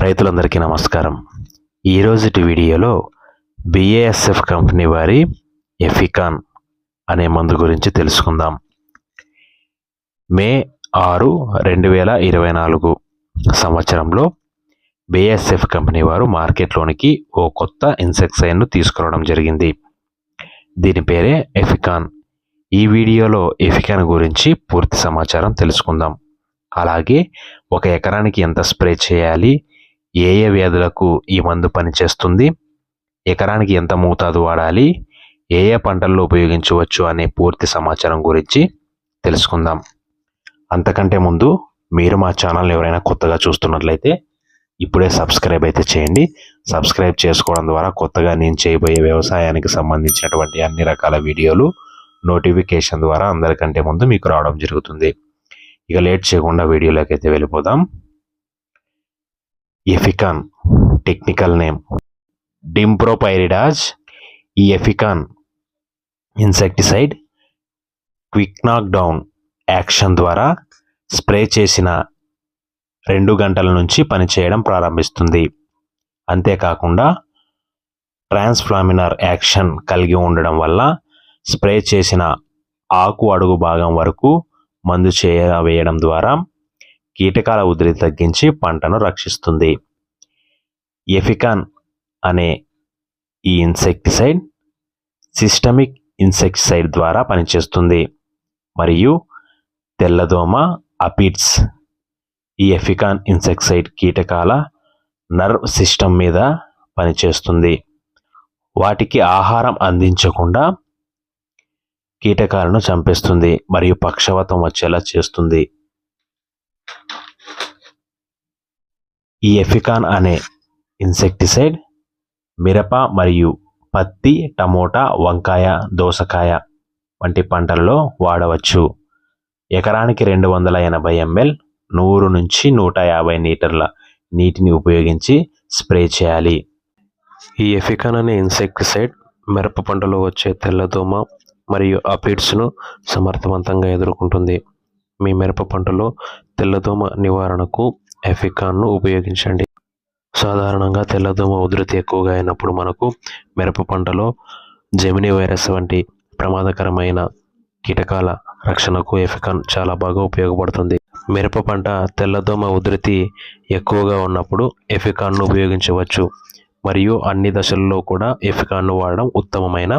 రైతులందరికీ నమస్కారం. ఈరోజుటి వీడియోలో బిఏఎస్ఎఫ్ కంపెనీ వారి ఎఫికాన్ అనే మందు గురించి తెలుసుకుందాం. మే ఆరు రెండు వేల ఇరవై నాలుగు సంవత్సరంలో బిఎస్ఎఫ్ కంపెనీ వారు మార్కెట్లోనికి ఓ కొత్త ఇన్సెక్సైడ్ను తీసుకురావడం జరిగింది. దీని పేరే ఎఫికాన్. ఈ వీడియోలో ఎఫికాన్ గురించి పూర్తి సమాచారం తెలుసుకుందాం. అలాగే ఒక ఎకరానికి ఎంత స్ప్రే చేయాలి? ఏ ఏ వ్యాధులకు ఈ మందు పనిచేస్తుంది? ఎకరానికి ఎంత మోతాదు వాడాలి? ఏ ఏ పంటల్లో ఉపయోగించవచ్చు అనే పూర్తి సమాచారం గురించి తెలుసుకుందాం. అంతకంటే ముందు మీరు మా ఛానల్ ఎవరైనా కొత్తగా చూస్తున్నట్లయితే ఇప్పుడే సబ్స్క్రైబ్ అయితే చేయండి. సబ్స్క్రైబ్ చేసుకోవడం ద్వారా కొత్తగా నేను చేయబోయే వ్యవసాయానికి సంబంధించినటువంటి అన్ని రకాల వీడియోలు నోటిఫికేషన్ ద్వారా అందరికంటే ముందు మీకు రావడం జరుగుతుంది. ఇక లేట్ చేయకుండా వీడియోలోకి అయితే వెళ్ళిపోదాం. ఎఫికాన్ టెక్నికల్ నేమ్. డింప్రోపైరిడాజ్ ఈ Efficon insecticide quick knock down action ద్వారా స్ప్రే చేసిన రెండు గంటల నుంచి పనిచేయడం ప్రారంభిస్తుంది. అంతేకాకుండా ట్రాన్స్ఫ్లామినర్ యాక్షన్ కలిగి ఉండడం వల్ల స్ప్రే చేసిన ఆకు అడుగు భాగం వరకు మందు చేయ వేయడం ద్వారా కీటకాల ఉధృతి తగ్గించి పంటను రక్షిస్తుంది. ఎఫికాన్ అనే ఈ ఇన్సెక్టిసైడ్ సిస్టమిక్ ఇన్సెక్టిసైడ్ ద్వారా పనిచేస్తుంది. మరియు తెల్లదోమ అపిడ్స్ ఈ ఎఫికాన్ ఇన్సెక్సైడ్ కీటకాల నర్వ్ సిస్టమ్ మీద పనిచేస్తుంది. వాటికి ఆహారం అందించకుండా కీటకాలను చంపేస్తుంది మరియు పక్షవాతం వచ్చేలా చేస్తుంది. ఈ ఎఫికాన్ అనే ఇన్సెక్టిసైడ్ మిరప మరియు పత్తి టమోటా వంకాయ దోసకాయ వంటి పంటల్లో వాడవచ్చు. ఎకరానికి రెండు వందల ఎనభై ఎంఎల్ నూరు నుంచి నూట యాభై లీటర్ల నీటిని ఉపయోగించి స్ప్రే చేయాలి. ఈ ఎఫికాన్ అనే ఇన్సెక్టిసైడ్ మిరప పంటలో వచ్చే తెల్లదోమ మరియు అపిడ్స్ను సమర్థవంతంగా ఎదుర్కొంటుంది. మీ మిరప పంటలో తెల్లదోమ నివారణకు ఎఫికాన్ను ఉపయోగించండి. సాధారణంగా తెల్లదోమ ఉధృతి ఎక్కువగా అయినప్పుడు మనకు మిరప పంటలో జెమిని వైరస్ వంటి ప్రమాదకరమైన కీటకాల రక్షణకు ఎఫికాన్ చాలా బాగా ఉపయోగపడుతుంది. మిరప పంట తెల్లదోమ ఉధృతి ఎక్కువగా ఉన్నప్పుడు ఎఫికాన్ను ఉపయోగించవచ్చు. మరియు అన్ని దశల్లో కూడా ఎఫికాన్ను వాడడం ఉత్తమమైన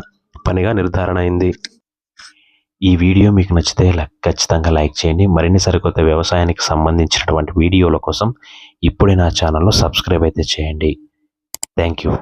పనిగా నిర్ధారణ అయింది ఈ వీడియో మీకు నచ్చితే ఖచ్చితంగా లైక్ చేయండి. మరిన్ని సరికొత్త వ్యవసాయానికి సంబంధించినటువంటి వీడియోల కోసం ఇప్పుడే నా ఛానల్లో సబ్స్క్రైబ్ అయితే చేయండి. Thank you.